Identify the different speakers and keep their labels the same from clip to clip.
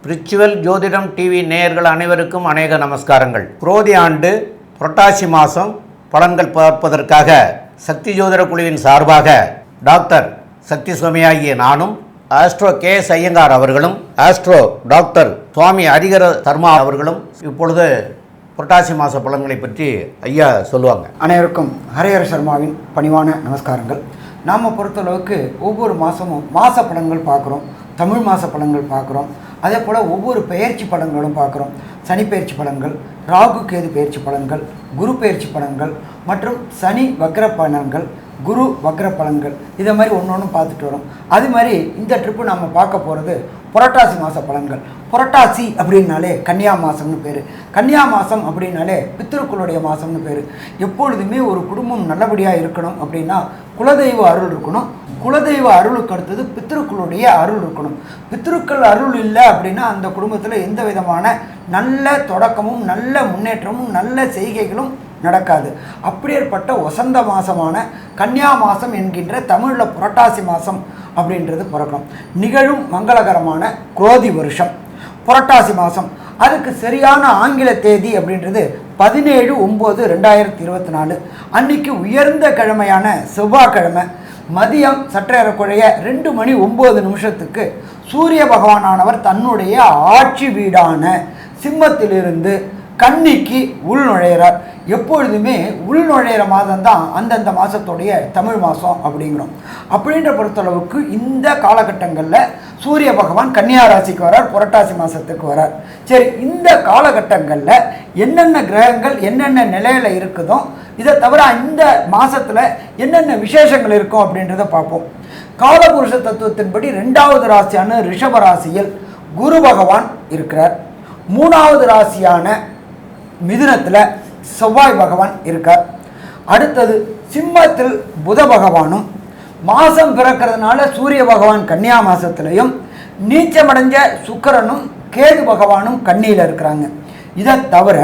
Speaker 1: Spiritual ஜோதிடம் TV நேயர்கள் அனைவருக்கும் அநேக நமஸ்காரங்கள். குரோதி ஆண்டு புரட்டாசி மாதம் பலன்கள் பார்ப்பதற்காக சக்தி ஜோதிட குழுவின் சார்பாக டாக்டர் சக்தி சுவாமியாகிய நானும் ஆஸ்ட்ரோ கே எஸ் ஐயங்கார் அவர்களும் ஆஸ்ட்ரோ டாக்டர் சுவாமி ஹரிகர சர்மா அவர்களும் இப்பொழுது புரட்டாசி மாத பலன்களை பற்றி ஐயா சொல்லுவாங்க.
Speaker 2: அனைவருக்கும் ஹரிஹர சர்மாவின் பணிவான நமஸ்காரங்கள். நாம் பொறுத்தளவுக்கு ஒவ்வொரு மாதமும் மாத படங்கள் பார்க்குறோம் தமிழ் மாத படங்கள் பார்க்குறோம். அதே போல் ஒவ்வொரு பெயர்ச்சி படங்களும் பார்க்குறோம். சனி பயிற்சி படங்கள் ராகு கேது பெயர்ச்சி படங்கள் குரு பெயர்ச்சி படங்கள் மற்றும் சனி வக்ர பலன்கள் குரு வக்ர பலன்கள். இதை மாதிரி ஒன்று ஒன்று பார்த்துட்டு வரோம். அது மாதிரி இந்த ட்ரிப்பு நம்ம பார்க்க போகிறது புரட்டாசி மாத பலன்கள். புரட்டாசி அப்படின்னாலே கன்னியா மாதம்னு பேர். கன்னியா மாதம் அப்படின்னாலே பித்திருக்களுடைய மாதம்னு பேர். எப்பொழுதுமே ஒரு குடும்பம் நல்லபடியாக இருக்கணும் அப்படின்னா குலதெய்வ அருள் இருக்கணும். குலதெய்வ அருளுக்கு அடுத்தது பித்திருக்களுடைய அருள் இருக்கணும். பித்திருக்கள் அருள் இல்லை அப்படின்னா அந்த குடும்பத்தில் எந்த விதமான நல்ல தொடக்கமும் நல்ல முன்னேற்றமும் நல்ல செய்கைகளும் நடக்காது. அப்படியேற்பட்ட வசந்த மாதமான கன்னியா மாதம் என்கின்ற தமிழில் புரட்டாசி மாதம் அப்படின்றது பிறக்கணும் நிகழும் மங்களகரமான குரோதி வருஷம். புரட்டாசி மாதம் அதுக்கு சரியான ஆங்கில தேதி அப்படின்றது பதினேழு ஒம்பது ரெண்டாயிரத்தி இருபத்தி நாலு. அன்னைக்கு உயர்ந்த கிழமையான செவ்வாய்க்கிழமை மதியம் சற்றேறக்குறைய ரெண்டு மணி ஒம்பது நிமிஷத்துக்கு சூரிய பகவானானவர் தன்னுடைய ஆட்சி வீடான சிம்மத்திலிருந்து கன்னிக்கு உள்நுழையிறார் எப்பொழுதுமே உள் நுழையிற மாதம் தான் அந்தந்த மாதத்துடைய தமிழ் மாதம் அப்படிங்கிறோம். அப்படின்ற பொறுத்தளவுக்கு இந்த காலகட்டங்களில் சூரிய பகவான் கன்னியா ராசிக்கு வரார் புரட்டாசி மாதத்துக்கு வரார். சரி இந்த காலகட்டங்களில் என்னென்ன கிரகங்கள் என்னென்ன நிலையில் இருக்குதோ இதை தவிர இந்த மாதத்தில் என்னென்ன விசேஷங்கள் இருக்கும் அப்படின்றத பார்ப்போம். காலபுருஷ தத்துவத்தின்படி ரெண்டாவது ராசியான ரிஷப ராசியில் குரு பகவான் இருக்கிறார். மூணாவது ராசியான மிதுனத்தில் செவ்வாய் பகவான் இருக்கார். அடுத்தது சிம்மத்தில் புத பகவானும் மாதம் பிறக்கிறதுனால சூரிய பகவான் கன்னியா மாதத்துலையும் நீச்சமடைஞ்ச சுக்கரனும் கேது பகவானும் கன்னியில் இருக்கிறாங்க. இதை தவிர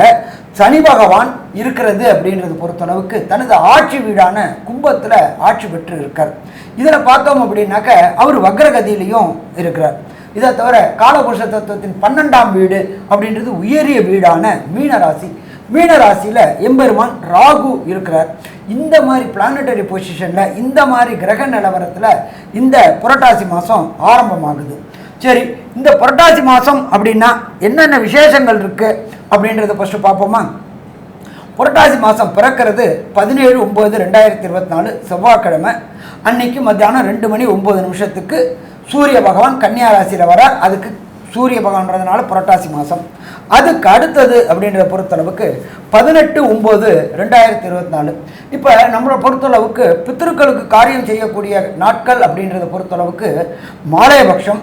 Speaker 2: சனி பகவான் இருக்கிறது அப்படின்றது பொறுத்தளவுக்கு தனது ஆட்சி வீடான கும்பத்தில் ஆட்சி பெற்று இருக்கார் இதில் பார்த்தோம் அப்படின்னாக்க அவர் வக்ரகதியிலையும் இருக்கிறார். இதை தவிர காலபுருஷ தத்துவத்தின் பன்னெண்டாம் வீடு அப்படின்றது உயரிய வீடான மீனராசி. மீனராசியில் எம்பெருமான் ராகு இருக்கிறார். இந்த மாதிரி பிளானட்டரி பொசிஷனில் இந்த மாதிரி கிரக நிலவரத்தில் இந்த புரட்டாசி மாதம் ஆரம்பமாகுது. சரி இந்த புரட்டாசி மாதம் அப்படின்னா என்னென்ன விசேஷங்கள் இருக்குது அப்படின்றத ஃபஸ்ட்டு பார்ப்போமா? புரட்டாசி மாதம் பிறக்கிறது பதினேழு ஒம்பது ரெண்டாயிரத்தி இருபத்தி நாலு செவ்வாய்க்கிழமை. அன்னைக்கு மத்தியானம் ரெண்டு மணி ஒம்பது நிமிஷத்துக்கு சூரிய பகவான் கன்னியா ராசியில் வர அதுக்கு சூரிய பகவான்றதுனால புரட்டாசி மாதம் அதுக்கு அடுத்தது அப்படின்றத பொறுத்தளவுக்கு பதினெட்டு ஒம்பது ரெண்டாயிரத்தி இருபத்தி நாலு இப்போ நம்மளை பொறுத்தளவுக்கு பித்திருக்களுக்கு காரியம் செய்யக்கூடிய நாட்கள் அப்படின்றத பொறுத்தளவுக்கு மாலையபக்ஷம்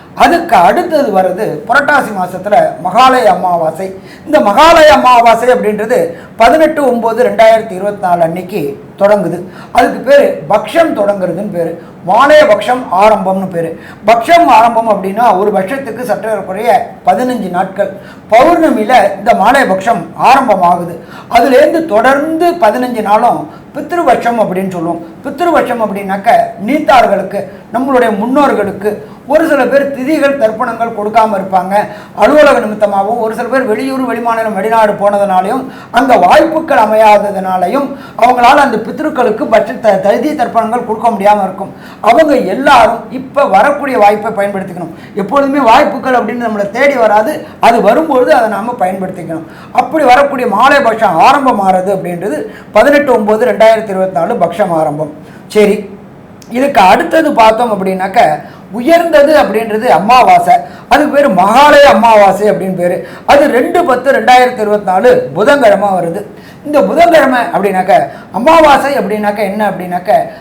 Speaker 2: அதுக்கு அடுத்தது வர்றது புரட்டாசி மாதத்தில் மகாலய அமாவாசை. இந்த மகாலய அமாவாசை அப்படின்றது பதினெட்டு ஒம்பது ரெண்டாயிரத்தி இருபத்தி நாலு அன்னைக்கு தொடங்குது. அதுக்கு பேர் பக்ஷம் தொடங்குறதுன்னு பேர். மாலைய பக்ஷம் ஆரம்பம்னு பேர். பக்ஷம் ஆரம்பம் அப்படின்னா ஒரு பட்சத்துக்கு சற்றக்குறைய பதினஞ்சு நாட்கள். பௌர்ணமியில் இந்த மாலைய பக்ஷம் ஆரம்பமாகுது. அதுலேருந்து தொடர்ந்து பதினஞ்சு நாளும் பித்ருபட்சம் அப்படின்னு சொல்லுவோம். பித்ருபட்சம் அப்படின்னாக்க நீத்தார்களுக்கு நம்மளுடைய முன்னோர்களுக்கு ஒரு சில பேர் திதிகள் தர்ப்பணங்கள் கொடுக்காம இருப்பாங்க. அலுவலக நிமித்தமாகவும் ஒரு சில பேர் வெளியூர் வெளிமாநிலம் வெளிநாடு போனதுனாலையும் அந்த வாய்ப்புகள் அமையாததுனாலையும் அவங்களால அந்த பித்ருக்களுக்கு பட்ச த தகுதி தர்ப்பணங்கள் கொடுக்க முடியாமல் இருக்கும். அவங்க எல்லாரும் இப்போ வரக்கூடிய வாய்ப்பை பயன்படுத்திக்கணும். எப்பொழுதுமே வாய்ப்புகள் அப்படின்னு நம்மளை தேடி வராது. அது வரும்பொழுது அதை நாம் பயன்படுத்திக்கணும். அப்படி வரக்கூடிய மாலை பட்சம் ஆரம்பம் ஆறது அப்படின்றது பதினெட்டு ஒம்பது ரெண்டாயிரத்தி இருபத்தி நாலு பக்ஷம் ஆரம்பம். சரி இதுக்கு அடுத்தது பார்த்தோம் அப்படின்னாக்க உயர்ந்தது அப்படின்றது அமாவாசை அதுக்கு பேர் மகாலய அமாவாசை அப்படின்னு பேர். அது ரெண்டு பத்து ரெண்டாயிரத்தி இருபத்தி நாலு புதன்கிழமை வருது. இந்த புதன்கிழமை அப்படின்னாக்க அமாவாசை அப்படின்னாக்க என்ன அப்படின்னாக்க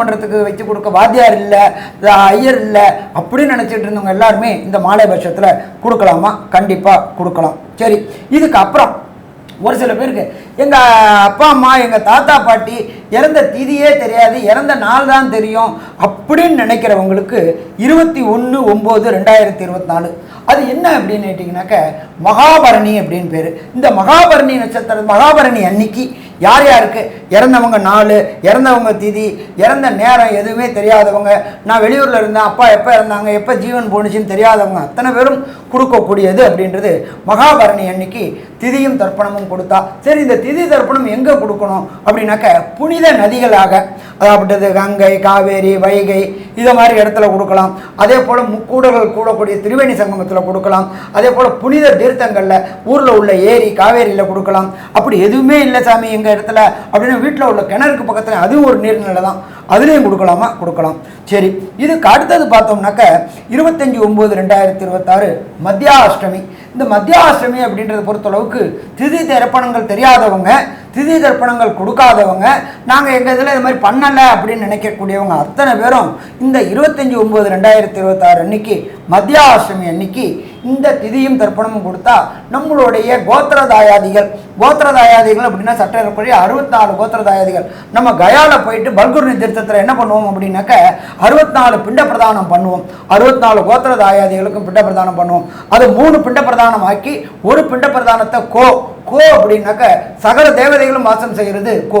Speaker 2: பண்ணுறதுக்கு வச்சு கொடுக்க வாத்தியார் இல்லை ஐயர் இல்லை அப்படின்னு நினச்சிட்டு இருந்தவங்க எல்லாருமே இந்த மாலை பட்சத்தில் கொடுக்கலாமா? கண்டிப்பாக கொடுக்கலாம். சரி இதுக்கு அப்புறம் ஒரு சில பேருக்கு எங்கள் அப்பா அம்மா எங்கள் தாத்தா பாட்டி இறந்த திதியே தெரியாது இறந்த நாள் தான் தெரியும் அப்படின்னு நினைக்கிறவங்களுக்கு இருபத்தி ஒன்று ஒம்பது ரெண்டாயிரத்தி இருபத்தி நாலு. அது என்ன அப்படின்னு கேட்டிங்கனாக்க மகாபரணி அப்படின்னு பேர். இந்த மகாபரணி நட்சத்திரம் மகாபரணி அன்னைக்கு யார் யாருக்கு? இறந்தவங்க நாலு இறந்தவங்க திதி இறந்த நேரம் எதுவுமே தெரியாதவங்க. நான் வெளியூரில் இருந்தேன் அப்பா எப்போ இறந்தாங்க எப்போ ஜீவன் போணுச்சுன்னு தெரியாதவங்க. அத்தனை பேரும் கொடுக்கக்கூடியது அப்படின்றது மகாபரணி அன்னைக்கு திதியும் தர்ப்பணமும் கொடுத்தா. சரி இந்த திதி தர்ப்பணம் எங்கே கொடுக்கணும் அப்படின்னாக்க புனித நதிகளாக. அதாவது கங்கை காவேரி வைகை இதை மாதிரி இடத்துல கொடுக்கலாம். அதே போல் முக்கூடர்கள் கூடக்கூடிய திருவேணி சங்கமத்தில் கொடுக்கலாம். அதே போல் புனித தீர்த்தங்களில் ஊரில் உள்ள ஏரி காவேரியில் கொடுக்கலாம். அப்படி எதுவுமே இல்லை சாமி எங்கள் இடத்துல அப்படின்னு வீட்டில் உள்ள கிணறுக்கு பக்கத்தில் அதுவும் ஒரு நீர்நிலை தான். அதுலேயும் கொடுக்கலாமா? கொடுக்கலாம். சரி இதுக்கு அடுத்தது பார்த்தோம்னாக்க இருபத்தஞ்சி ஒம்பது ரெண்டாயிரத்தி இருபத்தாறு மத்தியாஷ்டமி. இந்த மத்தியாசிரமி அப்படின்றத பொறுத்தளவுக்கு திதி தர்ப்பணங்கள் தெரியாதவங்க திதி தர்ப்பணங்கள் கொடுக்காதவங்க நாங்கள் எங்கள் இதில் இது மாதிரி பண்ணலை அப்படின்னு நினைக்கக்கூடியவங்க அத்தனை பேரும் இந்த இருபத்தஞ்சி ஒம்பது ரெண்டாயிரத்தி இருபத்தாறு அன்னைக்கு மத்தியாசிரமி அன்னைக்கு இந்த திதியும் தர்ப்பணமும் கொடுத்தா நம்மளுடைய கோத்திரதாயாதிகள் கோத்திரதாயாதிகள் அப்படின்னா சட்டப்படி அறுபத்தி நாலு கோத்திரதாயாதிகள். நம்ம கயாவில் போயிட்டு பல்குர்ணி தீர்த்தத்தில் என்ன பண்ணுவோம் அப்படின்னாக்க அறுபத்தி நாலு பிண்ட பிரதானம் பண்ணுவோம். அறுபத்தி நாலு கோத்திரதாயாதிகளுக்கும் பிண்ட பிரதானம் பண்ணுவோம். அது மூணு பிண்ட பிரதானம் பிரதானமாக்கி ஒரு பிண்ட பிரதானத்தை கோ. கோ அப்படின்னாக்க சகல தேவதைகளும் வாசம் செய்கிறது கோ.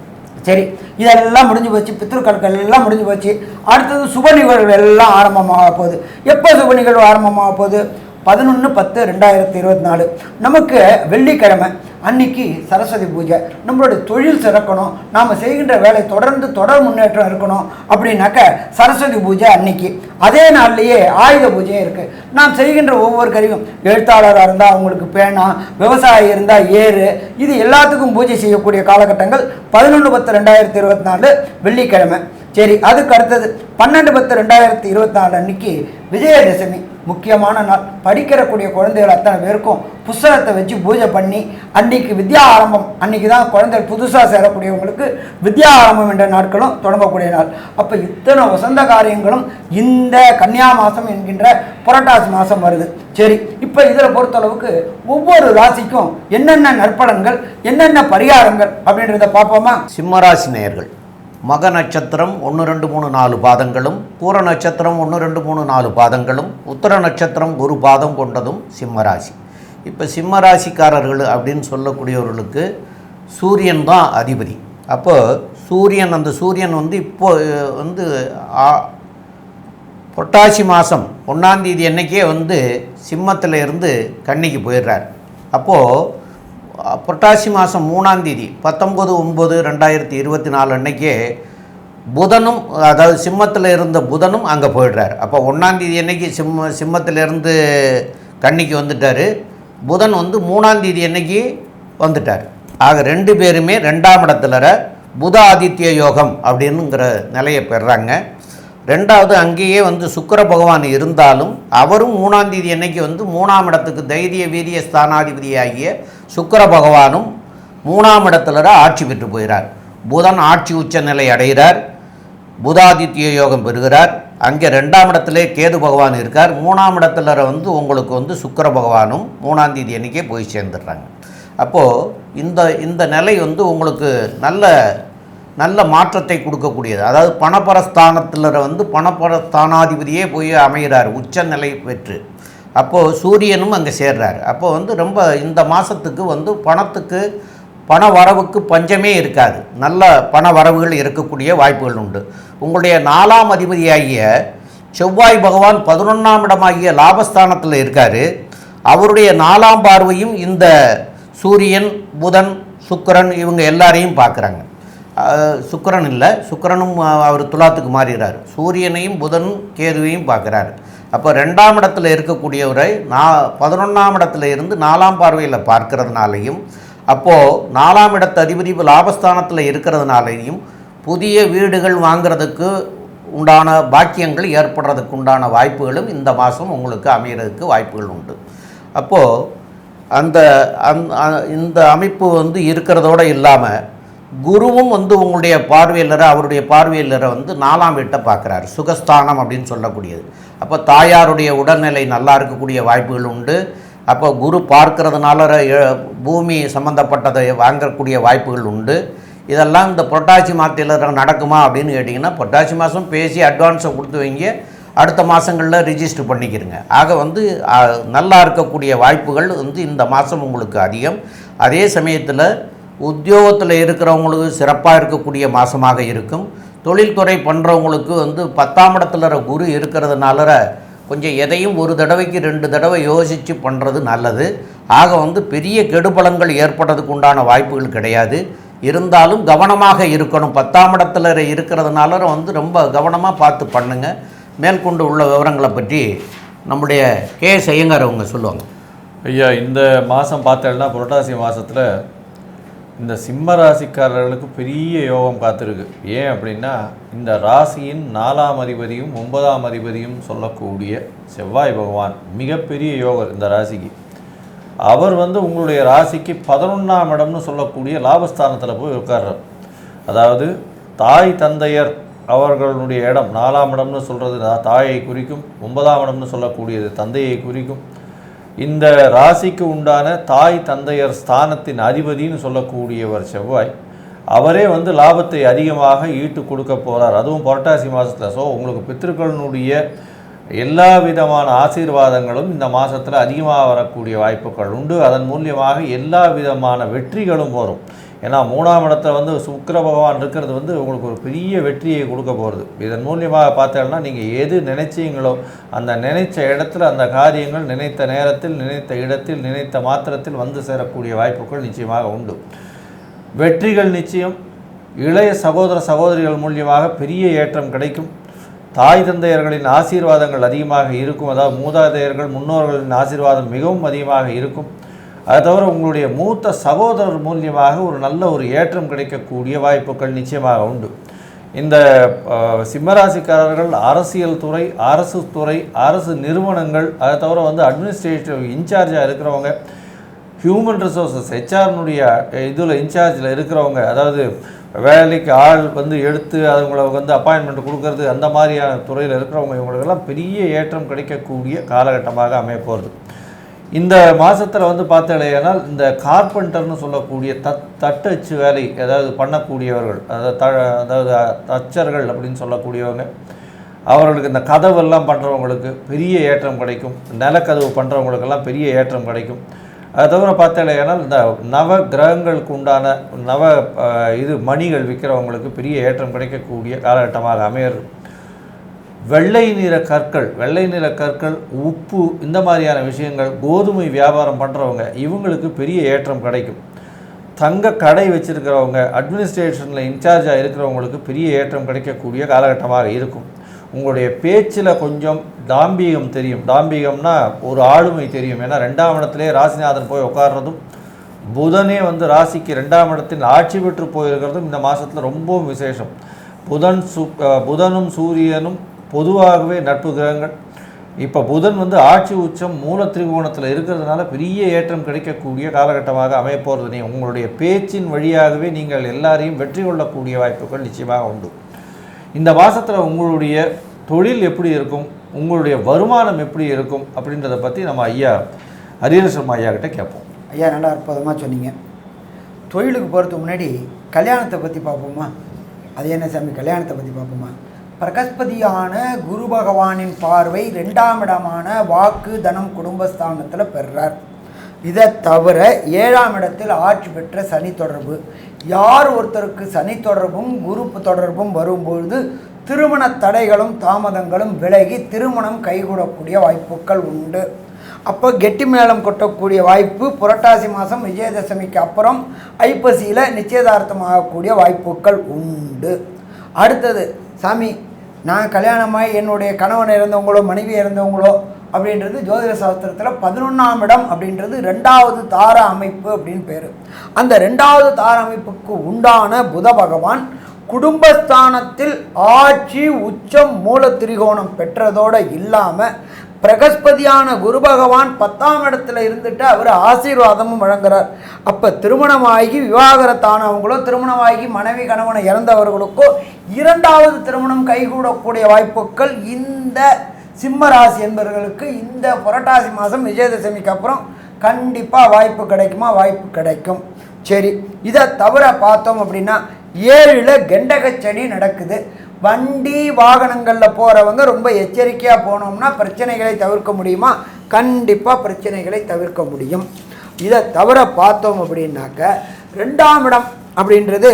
Speaker 2: சரி இதெல்லாம் முடிஞ்சு போச்சு பித்ருக்களுக்கள் எல்லாம் முடிஞ்சு போச்சு. அடுத்தது சுப நிகழ்வு எல்லாம் ஆரம்பமாக போகுது. எப்போ சுப நிகழ்வு ஆரம்பமாக போகுது? பதினொன்று பத்து ரெண்டாயிரத்தி இருபத்தி நாலு. நமக்கு வெள்ளிக்கிழமை அன்னைக்கு சரஸ்வதி பூஜை. நம்மளுடைய தொழில் சிறக்கணும். நாம் செய்கின்ற வேலை தொடர்ந்து தொடர் முன்னேற்றம் இருக்கணும் அப்படின்னாக்க சரஸ்வதி பூஜை அன்னைக்கு. அதே நாள்லேயே ஆயுத பூஜையும் இருக்குது நாம் செய்கின்ற ஒவ்வொரு கருவியும் எழுத்தாளராக இருந்தால் அவங்களுக்கு பேனா விவசாயி இருந்தால் ஏறு இது எல்லாத்துக்கும் பூஜை செய்யக்கூடிய காலகட்டங்கள் பதினொன்று பத்து ரெண்டாயிரத்தி இருபத்தி நாலு வெள்ளிக்கிழமை. சரி அதுக்கு அடுத்தது பன்னெண்டு பத்து ரெண்டாயிரத்தி இருபத்தி நாலு அன்னைக்கு விஜயதசமி முக்கியமான நாள். படிக்கிறக்கூடிய குழந்தைகள் அத்தனை பேருக்கும் புஸ்தகத்தை வச்சு பூஜை பண்ணி அன்னைக்கு வித்யா ஆரம்பம் அன்னைக்கு தான் குழந்தைகள் புதுசாக சேரக்கூடியவங்களுக்கு வித்யா ஆரம்பம் என்ற நாட்களும் தொடங்கக்கூடிய நாள். அப்போ இத்தனை வசந்த காரியங்களும் இந்த கன்னியா மாதம் என்கின்ற புரட்டாசி மாதம் வருது. சரி இப்போ இதில் பொறுத்தளவுக்கு ஒவ்வொரு ராசிக்கும் என்னென்ன நற்பலன்கள் என்னென்ன பரிகாரங்கள் அப்படின்றத பார்ப்போமா?
Speaker 1: சிம்மராசி நேயர்கள். மக நட்சத்திரம் ஒன்று ரெண்டு மூணு நாலு பாதங்களும் பூர நட்சத்திரம் ஒன்று ரெண்டு மூணு நாலு பாதங்களும் உத்தர நட்சத்திரம் ஒரு பாதம் கொண்டதும் சிம்மராசி. இப்போ சிம்மராசிக்காரர்கள் அப்படின்னு சொல்லக்கூடியவர்களுக்கு சூரியன் தான் அதிபதி. அப்போது சூரியன் அந்த சூரியன் வந்து இப்போ வந்து பொட்டாசி புரட்டாசி மாதம் ஒன்றாந்தேதி அன்னைக்கே வந்து சிம்மத்தில் இருந்து கன்னிக்கு போயிடுறார். அப்போது புரட்டாசி மாதம் மூணாந்தேதி பத்தொம்பது ஒம்பது ரெண்டாயிரத்தி இருபத்தி நாலு அன்னைக்கு புதனும் அதாவது சிம்மத்தில் இருந்த புதனும் அங்கே போயிடுறார். அப்போ ஒன்றாந்தேதி அன்னைக்கு சிம்ம சிம்மத்தில் இருந்து கன்னிக்கு வந்துட்டார். புதன் வந்து மூணாந்தேதி அன்னைக்கு வந்துட்டார். ஆக ரெண்டு பேருமே ரெண்டாம் இடத்துல புத ஆதித்ய யோகம் அப்படின்னுங்கிற நிலையை பெறுறாங்க ரெண்டாவது அங்கேயே வந்து சுக்கர பகவான் இருந்தாலும் அவரும் மூணாந்தேதி அன்னைக்கு வந்து மூணாம் இடத்துக்கு தைரிய வீரிய ஸ்தானாதிபதியாகிய சுக்கிர பகவானும் மூணாம் இடத்துல ஆட்சி பெற்று போகிறார். புதன் ஆட்சி உச்ச நிலை அடைகிறார். புதாதித்ய யோகம் பெறுகிறார். அங்கே ரெண்டாம் இடத்துலே கேது பகவான் இருக்கார். மூணாம் இடத்துல வந்து உங்களுக்கு வந்து சுக்கிர பகவானும் மூணாம் தேதி அன்றைக்கே போய் சேர்ந்துடுறாங்க. அப்போது இந்த இந்த நிலை வந்து உங்களுக்கு நல்ல நல்ல மாற்றத்தை கொடுக்கக்கூடியது. அதாவது பணப்பரஸ்தானத்தில் வந்து பணப்பரஸ்தானாதிபதியே போய் அமைகிறார். உச்ச நிலை பெற்று. அப்போது சூரியனும் அங்கே சேர்றார். அப்போது வந்து ரொம்ப இந்த மாதத்துக்கு வந்து பணத்துக்கு பண வரவுக்கு பஞ்சமே இருக்காது. நல்ல பண வரவுகள் இருக்கக்கூடிய வாய்ப்புகள் உண்டு. உங்களுடைய நாலாம் அதிபதியாகிய செவ்வாய் பகவான் பதினொன்றாம் இடமாகிய லாபஸ்தானத்தில் இருக்கார். அவருடைய நாலாம் பார்வையும் இந்த சூரியன் புதன் சுக்கரன் இவங்க எல்லாரையும் பார்க்குறாங்க. சுக்கரன் இல்லை சுக்கரனும் அவர் துலாத்துக்கு மாறுகிறார். சூரியனையும் புதனும் கேதுவையும் பார்க்குறாரு. அப்போ ரெண்டாம் இடத்துல இருக்கக்கூடியவரை நான் பதினொன்றாம் இடத்துல இருந்து நாலாம் பார்வையில் பார்க்கறதுனாலையும் அப்போது நாலாம் இடத்து அதிபதி லாபஸ்தானத்தில் இருக்கிறதுனாலையும் புதிய வீடுகள் வாங்குறதுக்கு உண்டான பாக்கியங்கள் ஏற்படுறதுக்கு உண்டான வாய்ப்புகளும் இந்த மாதம் உங்களுக்கு அமைகிறதுக்கு வாய்ப்புகள் உண்டு. அப்போது அந்த அந்- அ- இந்த அமைப்பு வந்து இருக்கிறதோட இல்லாமல் குருவும் வந்து உங்களுடைய பார்வையாளரை அவருடைய பார்வையாளரை வந்து நாலாம் வீட்டை பார்க்குறாரு. சுகஸ்தானம் அப்படின்னு சொல்லக்கூடியது. அப்போ தாயாருடைய உடல்நிலை நல்லா இருக்கக்கூடிய வாய்ப்புகள் உண்டு. அப்போ குரு பார்க்கறதுனால பூமி சம்மந்தப்பட்டதை வாங்கக்கூடிய வாய்ப்புகள் உண்டு. இதெல்லாம் இந்த புரட்டாசி மாதத்தில் நடக்குமா அப்படின்னு கேட்டிங்கன்னா புரட்டாசி மாதம் பேசி அட்வான்ஸை கொடுத்து வைங்க. அடுத்த மாதங்களில் ரிஜிஸ்டர் பண்ணிக்கிறங்க ஆக வந்து நல்லா இருக்கக்கூடிய வாய்ப்புகள் வந்து இந்த மாதம் உங்களுக்கு அதிகம். அதே சமயத்தில் உத்தியோகத்தில் இருக்கிறவங்களுக்கு சிறப்பாக இருக்கக்கூடிய மாதமாக இருக்கும். தொழில்துறை பண்ணுறவங்களுக்கு வந்து பத்தாம் இடத்துல குரு இருக்கிறதுனால கொஞ்சம் எதையும் ஒரு தடவைக்கு ரெண்டு தடவை யோசித்து பண்ணுறது நல்லது. ஆக வந்து பெரிய கெடுபலங்கள் ஏற்படுறதுக்கு உண்டான வாய்ப்புகள் கிடையாது. இருந்தாலும் கவனமாக இருக்கணும். பத்தாம் இடத்துல இருக்கிறதுனால வந்து ரொம்ப கவனமாக பார்த்து பண்ணுங்கள் மேற்கொண்டு உள்ள விவரங்களை பற்றி நம்முடைய கே ஐயங்கார் அவங்க சொல்லுவாங்க.
Speaker 3: ஐயா இந்த மாதம் பார்த்தேன்னா புரட்டாசி மாதத்தில் இந்த சிம்ம ராசிக்காரர்களுக்கு பெரிய யோகம் காத்திருக்கு. ஏன் அப்படின்னா இந்த ராசியின் நாலாம் அதிபதியும் ஒன்பதாம் அதிபதியும் சொல்லக்கூடிய செவ்வாய் பகவான் மிகப்பெரிய யோகர் இந்த ராசிக்கு. அவர் வந்து உங்களுடைய ராசிக்கு பதினொன்றாம் இடம்னு சொல்லக்கூடிய லாபஸ்தானத்தில் போய் உட்கார்றார். அதாவது தாய் தந்தையர் அவர்களுடைய இடம் நாலாம் இடம்னு சொல்கிறது தாயை குறிக்கும் ஒன்பதாம் இடம்னு சொல்லக்கூடியது தந்தையை குறிக்கும் இந்த ராசிக்கு உண்டான தாய் தந்தையர் ஸ்தானத்தின் அதிபதின்னு சொல்லக்கூடியவர் செவ்வாய் அவரே வந்து லாபத்தை அதிகமாக ஈட்டு கொடுக்க போகிறார் அதுவும் புரட்டாசி மாதத்தில் ஸோ உங்களுக்கு பித்திருக்களினுடைய எல்லா விதமான ஆசீர்வாதங்களும் இந்த மாதத்தில் அதிகமாக வரக்கூடிய வாய்ப்புகள் உண்டு. அதன் மூலியமாக எல்லா விதமான வெற்றிகளும் வரும். ஏன்னா மூணாம் இடத்துல வந்து சுக்கர பகவான் இருக்கிறது வந்து உங்களுக்கு ஒரு பெரிய வெற்றியை கொடுக்க போகிறது இதன் மூலியமாக பார்த்தோம்னா நீங்கள் எது நினைச்சீங்களோ அந்த நினைச்ச இடத்துல அந்த காரியங்கள் நினைத்த நேரத்தில் நினைத்த இடத்தில் நினைத்த மாத்திரத்தில் வந்து சேரக்கூடிய வாய்ப்புகள் நிச்சயமாக உண்டு. வெற்றிகள் நிச்சயம் இளைய சகோதர சகோதரிகள் மூலியமாக பெரிய ஏற்றம் கிடைக்கும். தாய் தந்தையர்களின் ஆசீர்வாதங்கள் அதிகமாக இருக்கும். அதாவது மூதாதையர்கள் முன்னோர்களின் ஆசீர்வாதம் மிகவும் அதிகமாக இருக்கும். அது தவிர உங்களுடைய மூத்த சகோதரர் மூலியமாக ஒரு நல்ல ஒரு ஏற்றம் கிடைக்கக்கூடிய வாய்ப்புகள் நிச்சயமாக உண்டு. இந்த சிம்மராசிக்காரர்கள் அரசியல் துறை அரசு துறை அரசு நிறுவனங்கள் அதை தவிர வந்து அட்மினிஸ்ட்ரேட்டிவ் இன்சார்ஜாக இருக்கிறவங்க ஹியூமன் ரிசோர்ஸஸ் ஹெச்ஆர்னுடைய இதில் இன்சார்ஜில் இருக்கிறவங்க அதாவது வேலைக்கு ஆள் வந்து எடுத்து அவங்கள வந்து அப்பாயின்மெண்ட் கொடுக்கறது அந்த மாதிரியான துறையில் இருக்கிறவங்க இவங்களுக்கெல்லாம் பெரிய ஏற்றம் கிடைக்கக்கூடிய காலகட்டமாக அமைய போகிறது இந்த மாதத்தில் வந்து பார்த்தீங்கன்னா இந்த கார்பெண்டர்னு சொல்லக்கூடிய தத் தட்டச்சு வேலை ஏதாவது பண்ணக்கூடியவர்கள் அதாவது த அதாவது தச்சர்கள் அப்படின்னு சொல்லக்கூடியவங்க அவர்களுக்கு இந்த கதவெல்லாம் பண்ணுறவங்களுக்கு பெரிய ஏற்றம் கிடைக்கும். நிலக்கதவு பண்ணுறவங்களுக்கெல்லாம் பெரிய ஏற்றம் கிடைக்கும். அது தவிர பார்த்தீங்கன்னா இந்த நவ கிரகங்களுக்கு உண்டான நவ இது மணிகள் விற்கிறவங்களுக்கு பெரிய ஏற்றம் கிடைக்கக்கூடிய காலகட்டமாக அமையிறது. வெள்ளை நிற கற்கள் வெள்ளை நிற கற்கள் உப்பு இந்த மாதிரியான விஷயங்கள் கோதுமை வியாபாரம் பண்ணுறவங்க இவங்களுக்கு பெரிய ஏற்றம் கிடைக்கும். தங்க கடை வச்சிருக்கிறவங்க அட்மினிஸ்ட்ரேஷனில் இன்சார்ஜாக இருக்கிறவங்களுக்கு பெரிய ஏற்றம் கிடைக்கக்கூடிய காலகட்டமாக இருக்கும். உங்களுடைய பேச்சில் கொஞ்சம் தாம்பீகம் தெரியும். தாம்பீகம்னா ஒரு ஆளுமை தெரியும். ஏன்னா ரெண்டாம் இடத்திலே ராசிநாதன் போய் உட்கார்றதும் புதனே வந்து ராசிக்கு ரெண்டாம் இடத்தில் ஆட்சி பெற்று போயிருக்கிறதும் இந்த மாதத்தில் ரொம்பவும் விசேஷம். புதன் சு புதனும் சூரியனும் பொதுவாகவே நட்பு கிரகங்கள். இப்போ புதன் வந்து ஆட்சி உச்சம் மூல திரிகோணத்தில் இருக்கிறதுனால பெரிய ஏற்றம் கிடைக்கக்கூடிய காலகட்டமாக அமையப்போகிறது நீ உங்களுடைய பேச்சின் வழியாகவே நீங்கள் எல்லாரையும் வெற்றி கொள்ளக்கூடிய வாய்ப்புகள் நிச்சயமாக உண்டு. இந்த மாதத்தில் உங்களுடைய தொழில் எப்படி இருக்கும் உங்களுடைய வருமானம் எப்படி இருக்கும் அப்படின்றத பற்றி நம்ம ஐயா ஹரிஹரசம் ஐயா கிட்ட கேட்போம்.
Speaker 2: ஐயா நல்லா அற்புதமாக சொன்னீங்க. தொழிலுக்கு போகிறதுக்கு முன்னாடி கல்யாணத்தை பற்றி பார்ப்போமா? அது என்ன சாமி கல்யாணத்தை பற்றி பார்ப்போமா? பிரகஸ்பதியான குரு பகவானின் பார்வை ரெண்டாம் இடமான வாக்கு தனம் குடும்பஸ்தானத்தில் பெறுறார் இதை தவிர ஏழாம் இடத்தில் ஆட்சி பெற்ற சனி தொடர்பு. யார் ஒருத்தருக்கு சனி தொடர்பும் குரு தொடர்பும் வரும்பொழுது திருமண தடைகளும் தாமதங்களும் விலகி திருமணம் கைகூடக்கூடிய வாய்ப்புகள் உண்டு. அப்போ கெட்டி மேளம் கொட்டக்கூடிய வாய்ப்பு புரட்டாசி மாதம் விஜயதசமிக்கு அப்புறம் ஐப்பசியில் நிச்சயதார்த்தமாகக்கூடிய வாய்ப்புகள் உண்டு. அடுத்தது சாமி நான் கல்யாணமாய் என்னுடைய கணவன் இறந்தவங்களோ மனைவி இறந்தவங்களோ அப்படின்றது ஜோதிட சாஸ்திரத்தில் பதினொன்றாம் இடம் அப்படின்றது ரெண்டாவது தார அமைப்பு அப்படின்னு பேர். அந்த ரெண்டாவது தார அமைப்புக்கு உண்டான புத பகவான் குடும்பஸ்தானத்தில் ஆட்சி உச்சம் மூல திரிகோணம் பெற்றதோடு இல்லாமல் பிரகஸ்பதியான குரு பகவான் பத்தாம் இடத்துல இருந்துட்டு அவர் ஆசீர்வாதமும் வழங்குறார். அப்போ திருமணமாகி விவாகரத்தானவங்களோ திருமணமாகி மனைவி கணவனை இறந்தவர்களுக்கோ இரண்டாவது திருமணம் கைகூடக்கூடிய வாய்ப்புகள் இந்த சிம்ம ராசி என்பவர்களுக்கு இந்த புரட்டாசி மாதம் விஜயதசமிக்கு அப்புறம் கண்டிப்பாக வாய்ப்பு கிடைக்குமா? வாய்ப்பு கிடைக்கும். சரி இதை தவிர பார்த்தோம் அப்படின்னா ஏழில் கெண்டகச்சனி நடக்குது. வண்டி வாகனங்களில் போகிறவங்க ரொம்ப எச்சரிக்கையாக போனோம்னா பிரச்சனைகளை தவிர்க்க முடியுமா? கண்டிப்பாக பிரச்சனைகளை தவிர்க்க முடியும். இதை தவிர பார்த்தோம் அப்படின்னாக்க ரெண்டாம் இடம் அப்படின்றது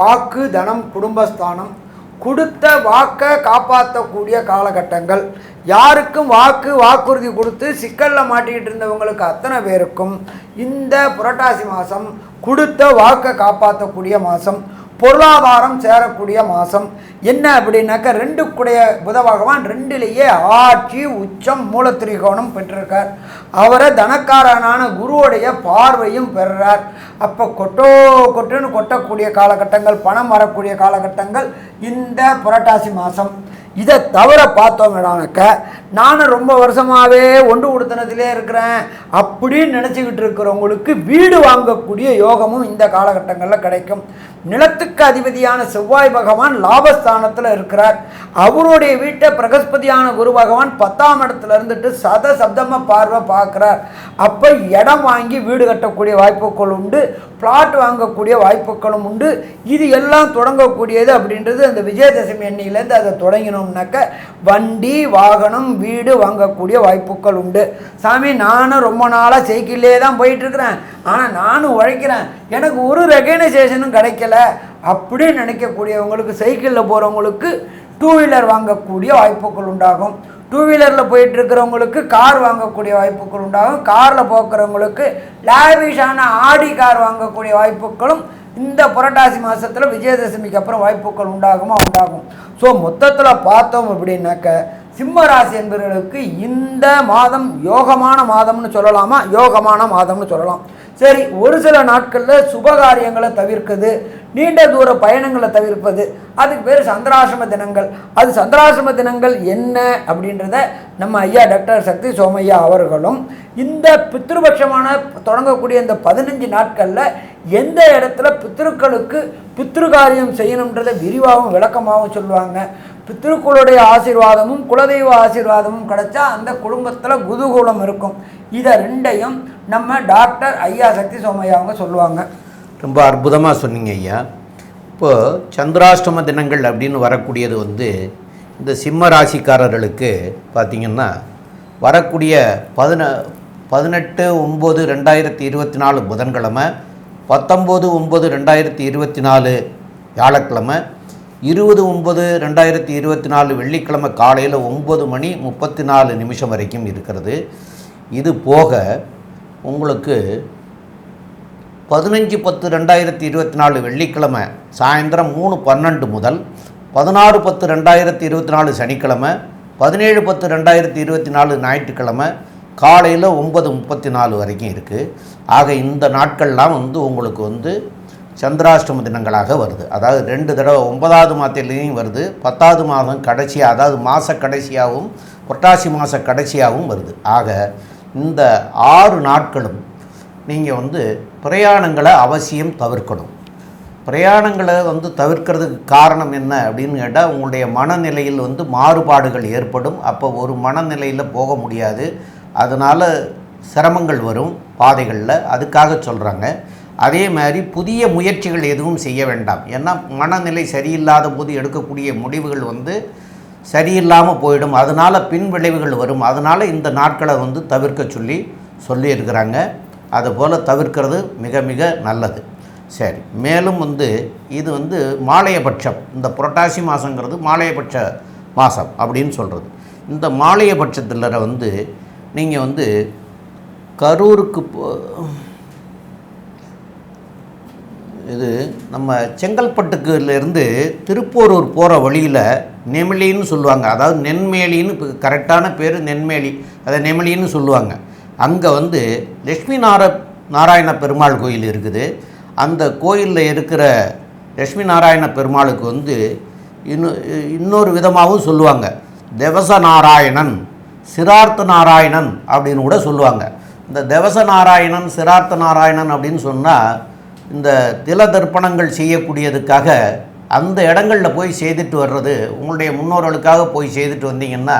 Speaker 2: வாக்கு தனம் குடும்பஸ்தானம். கொடுத்த வாக்கை காப்பாற்றக்கூடிய காலகட்டங்கள். யாருக்கும் வாக்கு வாக்குறுதி கொடுத்து சிக்கலில் மாட்டிக்கிட்டு இருந்தவங்களுக்கு அத்தனை பேருக்கும் இந்த புரட்டாசி மாதம் கொடுத்த வாக்கை காப்பாற்றக்கூடிய மாதம் பொருளாதாரம் சேரக்கூடிய மாதம் என்ன அப்படின்னாக்கா ரெண்டு குடைய புத பகவான் ரெண்டுலேயே ஆட்சி உச்சம் மூலத்திரிகோணம் பெற்றிருக்கார். அவரை தனக்காரனான குருவுடைய பார்வையும் பெறுறார். அப்போ கொட்டோ கொட்டுன்னு கொட்டக்கூடிய காலகட்டங்கள் பணம் வரக்கூடிய காலகட்டங்கள் இந்த புரட்டாசி மாதம் இதை தவிர பார்த்தோம்னாக்க நானும் ரொம்ப வருஷமாகவே ஒன்று கொடுத்தனத்திலே இருக்கிறேன் அப்படின்னு நினச்சிக்கிட்டு இருக்கிறவங்களுக்கு வீடு வாங்கக்கூடிய யோகமும் இந்த காலகட்டங்களில் கிடைக்கும். நிலத்துக்கு அதிபதியான செவ்வாய் பகவான் லாபஸ்தானத்தில் இருக்கிறார். அவருடைய வீட்டை பிரகஸ்பதியான குரு பகவான் பத்தாம் இடத்துல இருந்துட்டு சத சப்தமாக பார்வை பார்க்குறார். அப்போ இடம் வாங்கி வீடு கட்டக்கூடிய வாய்ப்புகள் உண்டு பிளாட் வாங்கக்கூடிய வாய்ப்புகளும் உண்டு. இது எல்லாம் தொடங்கக்கூடியது அப்படின்றது அந்த விஜயதசமி எண்ணிலேருந்து அதை தொடங்கினோம். தொடங்கினோம்னாக்க வண்டி வாகனம் வீடு வாங்கக்கூடிய வாய்ப்புகள் உண்டு. சாமி நானும் ரொம்ப நாளாக சைக்கிள்லே தான் போயிட்டுருக்குறேன். ஆனால் நானும் உழைக்கிறேன். எனக்கு ஒரு ரெகனைசேஷனும் கிடைக்கல. அப்படின்னு நினைக்கக்கூடியவங்களுக்கு சைக்கிளில் போகிறவங்களுக்கு டூ வீலர் வாங்கக்கூடிய வாய்ப்புகள் உண்டாகும். டூ வீலரில் போயிட்டு இருக்கிறவங்களுக்கு கார் வாங்கக்கூடிய வாய்ப்புகள் உண்டாகும். காரில் போக்குறவங்களுக்கு லேவிஷான ஆடி கார் வாங்கக்கூடிய வாய்ப்புகளும் இந்த புரட்டாசி மாதத்தில் விஜயதசமிக்கு அப்புறம் வாய்ப்புகள் உண்டாகுமா? உண்டாகும். ஸோ மொத்தத்தில் பார்த்தோம் அப்படின்னாக்க சிம்ம ராசி என்பவர்களுக்கு இந்த மாதம் யோகமான மாதம்னு சொல்லலாமா? யோகமான மாதம்னு சொல்லலாம். சரி ஒரு சில நாட்களில் சுபகாரியங்களை தவிர்க்குது நீண்ட தூர பயணங்களை தவிர்ப்பது அதுக்கு பேர் சந்திராசிரம தினங்கள். அது சந்திராசிரம தினங்கள் என்ன அப்படின்றத நம்ம ஐயா டாக்டர் சக்தி சோமையா அவர்களும் இந்த பித்ருபட்சமான தொடங்கக்கூடிய இந்த பதினஞ்சு நாட்களில் எந்த இடத்துல பித்ருக்களுக்கு பித்ருகாரியம் செய்யணுன்றதை விரிவாகவும் விளக்கமாகவும் சொல்லுவாங்க. பித்ருக்களுடைய ஆசீர்வாதமும் குலதெய்வ ஆசீர்வாதமும் கிடைச்சா அந்த குடும்பத்தில் குதூகூலம் இருக்கும். இதை ரெண்டையும் நம்ம டாக்டர் ஐயா சக்தி சோமையா அவங்க சொல்லுவாங்க.
Speaker 1: ரொம்ப அற்புதமாக சொன்னீங்க ஐயா. இப்போது சந்திராஷ்டம தினங்கள் அப்படின்னு வரக்கூடியது வந்து இந்த சிம்ம ராசிக்காரர்களுக்கு பார்த்திங்கன்னா வரக்கூடிய பதின பதினெட்டு ஒம்பது ரெண்டாயிரத்தி இருபத்தி நாலு புதன்கிழமை பத்தொம்போது ஒம்பது ரெண்டாயிரத்தி இருபத்தி நாலு வியாழக்கிழமை இருபது ஒம்பது ரெண்டாயிரத்தி இருபத்தி நாலு வெள்ளிக்கிழமை காலையில் ஒம்பது மணி முப்பத்தி நாலு நிமிஷம் வரைக்கும் இருக்கிறது. இது போக உங்களுக்கு பதினஞ்சு பத்து ரெண்டாயிரத்தி இருபத்தி நாலு வெள்ளிக்கிழமை சாயந்தரம் மூணு பன்னெண்டு முதல் பதினாறு பத்து ரெண்டாயிரத்தி இருபத்தி நாலு சனிக்கிழமை பதினேழு பத்து ரெண்டாயிரத்தி இருபத்தி நாலு ஞாயிற்றுக்கிழமை காலையில் ஒன்பது முப்பத்தி நாலு வரைக்கும் இருக்குது ஆக இந்த நாட்கள்லாம் வந்து உங்களுக்கு வந்து சந்திராஷ்டம தினங்களாக வருது. அதாவது ரெண்டு தடவை ஒன்பதாவது மாதத்துலேயும் வருது பத்தாவது மாதம் கடைசியாக அதாவது மாத கடைசியாகவும் புரட்டாசி மாத கடைசியாகவும் வருது. ஆக இந்த ஆறு நாட்களும் நீங்கள் வந்து பிரயாணங்களை அவசியம் தவிர்க்கணும். பிரயாணங்களை வந்து தவிர்க்கிறதுக்கு காரணம் என்ன அப்படின்னு கேட்டால் உங்களுடைய மனநிலையில் வந்து மாறுபாடுகள் ஏற்படும். அப்போ ஒரு மனநிலையில் போக முடியாது. அதனால் சிரமங்கள் வரும் பாதைகளில். அதுக்காக சொல்கிறாங்க அதே மாதிரி புதிய முயற்சிகள் எதுவும் செய்ய வேண்டாம். ஏன்னா மனநிலை சரியில்லாத போது எடுக்கக்கூடிய முடிவுகள் வந்து சரியில்லாமல் போயிடும். அதனால் பின் விளைவுகள் வரும். அதனால் இந்த நாட்களை வந்து தவிர்க்க சொல்லி சொல்லியிருக்கிறாங்க. அதுபோல் தவிர்க்கிறது மிக மிக நல்லது. சரி மேலும் வந்து இது வந்து மாலையபட்சம். இந்த புரட்டாசி மாதங்கிறது மாலையபட்ச மாதம் அப்படின்னு சொல்கிறது இந்த மாலையபட்சத்தில் வந்து நீங்கள் வந்து கரூருக்கு போ இது நம்ம செங்கல்பட்டுக்குலேருந்து திருப்போரூர் போகிற வழியில் நெமிழின்னு சொல்லுவாங்க. அதாவது நென்மேலின்னு இப்போ கரெக்டான பேர் நென்மேலி. அதை நெமிழின்னு சொல்லுவாங்க. அங்கே வந்து லக்ஷ்மி நார நாராயண பெருமாள் கோயில் இருக்குது. அந்த கோயிலில் இருக்கிற லக்ஷ்மி நாராயண பெருமாளுக்கு வந்து இன்னும் இன்னொரு விதமாகவும் சொல்லுவாங்க. தேவச நாராயணன் சிரார்த்த நாராயணன் அப்படின்னு கூட சொல்லுவாங்க. இந்த தேவச நாராயணன் சிரார்த்த நாராயணன் அப்படின்னு சொன்னால் இந்த தில தர்ப்பணங்கள் செய்யக்கூடியதுக்காக அந்த இடங்களில் போய் செய்துட்டு வர்றது உங்களுடைய முன்னோர்களுக்காக போய் செய்துட்டு வந்தீங்கன்னா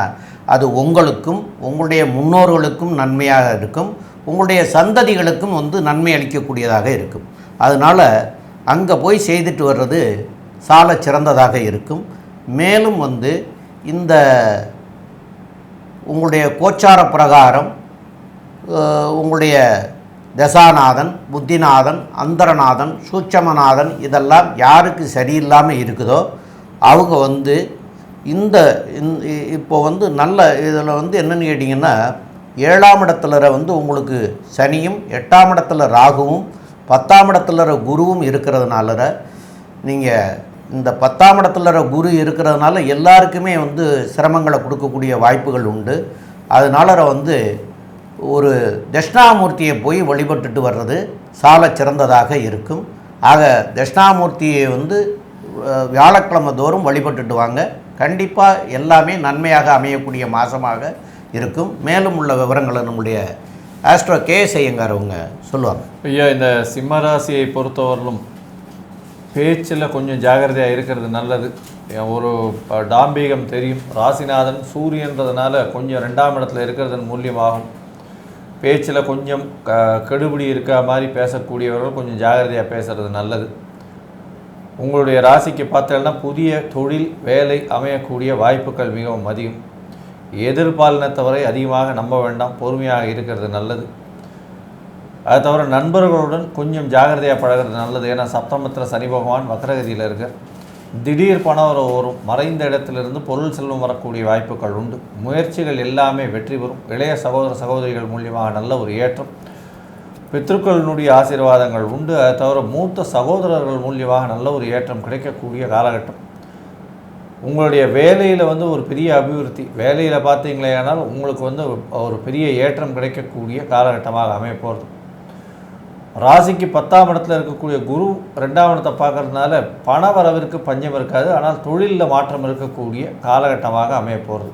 Speaker 1: அது உங்களுக்கும் உங்களுடைய முன்னோர்களுக்கும் நன்மையாக இருக்கும். உங்களுடைய சந்ததிகளுக்கும் வந்து நன்மை அளிக்கக்கூடியதாக இருக்கும். அதனால் அங்கே போய் செய்துட்டு வர்றது சால சிறந்ததாக இருக்கும். மேலும் வந்து இந்த உங்களுடைய கோச்சார பிரகாரம் உங்களுடைய தசாநாதன் புத்திநாதன் அந்தரநாதன் சூட்சமநாதன் இதெல்லாம் யாருக்கு சரியில்லாமல் இருக்குதோ அவங்க வந்து இந்த இப்போ வந்து நல்ல இதில் வந்து என்னென்னு கேட்டிங்கன்னா ஏழாம் இடத்துல வந்து உங்களுக்கு சனியும் எட்டாம் இடத்துல ராகுவும் பத்தாம் இடத்துல குருவும் இருக்கிறதுனால நீங்கள் இந்த பத்தாம் இடத்துல குரு இருக்கிறதுனால எல்லாருக்குமே வந்து சிரமங்களை கொடுக்கக்கூடிய வாய்ப்புகள் உண்டு. அதனால வந்து ஒரு தட்சிணாமூர்த்தியை போய் வழிபட்டுட்டு வர்றது சால சிறந்ததாக இருக்கும். ஆக தட்சிணாமூர்த்தியை வந்து வியாழக்கிழமை தோறும் வழிபட்டுட்டு வாங்க. கண்டிப்பாக எல்லாமே நன்மையாக அமையக்கூடிய மாதமாக இருக்கும். மேலும் உள்ள விவரங்களை நம்முடைய ஆஸ்ட்ரோ கே செய்யுங்கார் அவங்க சொல்லுவாங்க.
Speaker 3: ஐயா இந்த சிம்மராசியை பொறுத்தவரையிலும் பேச்சில் கொஞ்சம் ஜாகிரதையாக இருக்கிறது நல்லது. ஒரு டாம்பீகம் தெரியும். ராசிநாதன் சூரியன்றதுனால கொஞ்சம் ரெண்டாம் இடத்துல இருக்கிறதன் மூலியமாகும். பேச்சில் கொஞ்சம் க கெடுபிடி இருக்க மாதிரி பேசக்கூடியவர்கள் கொஞ்சம் ஜாகிரதையாக பேசுறது நல்லது. உங்களுடைய ராசிக்கு பார்த்தீங்கன்னா புதிய தொழில் வேலை அமையக்கூடிய வாய்ப்புகள் மிகவும் அதிகம். எதிர்பாலினத்தவரை அதிகமாக நம்ப வேண்டாம் பொறுமையாக இருக்கிறது நல்லது. அது தவிர நண்பர்களுடன் கொஞ்சம் ஜாகிரதையாக பழகிறது நல்லது. ஏன்னா சப்தமத்தில் சனி பகவான் வக்ரகதியில் இருக்க திடீர் பணம் வர வரும். மறைந்த இடத்திலிருந்து பொருள் செல்வம் வரக்கூடிய வாய்ப்புகள் உண்டு. முயற்சிகள் எல்லாமே வெற்றி பெறும். இளைய சகோதர சகோதரிகள் மூலியமாக நல்ல ஒரு ஏற்றம். பித்ருக்களினுடைய ஆசீர்வாதங்கள் உண்டு. அதை தவிர மூத்த சகோதரர்கள் மூலியமாக நல்ல ஒரு ஏற்றம் கிடைக்கக்கூடிய காலகட்டம். உங்களுடைய வேலையில் வந்து ஒரு பெரிய அபிவிருத்தி. வேலையில் பார்த்தீங்களேனால் உங்களுக்கு வந்து ஒரு பெரிய ஏற்றம் கிடைக்கக்கூடிய காலகட்டமாக அமைய போகிறது ராசிக்கு பத்தாம் இடத்துல இருக்கக்கூடிய குரு ரெண்டாம் இடத்தை பார்க்கறதுனால பண வரவிற்கு பஞ்சம் இருக்காது. ஆனால் தொழிலில் மாற்றம் இருக்கக்கூடிய காலகட்டமாக அமைய போகிறது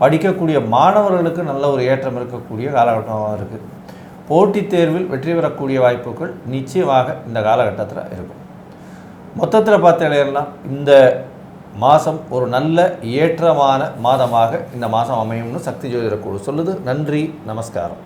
Speaker 3: படிக்கக்கூடிய மாணவர்களுக்கு நல்ல ஒரு ஏற்றம் இருக்கக்கூடிய காலகட்டமாக இருக்குது போட்டித் தேர்வில் வெற்றி பெறக்கூடிய வாய்ப்புகள் நிச்சயமாக இந்த காலகட்டத்தில் இருக்கும். மொத்தத்தில் பார்த்தீங்கன்னா இந்த மாதம் ஒரு நல்ல ஏற்றமான மாதமாக இந்த மாதம் அமையும்னு சக்தி ஜோதிடக்கூடு சொல்லுது. நன்றி நமஸ்காரம்.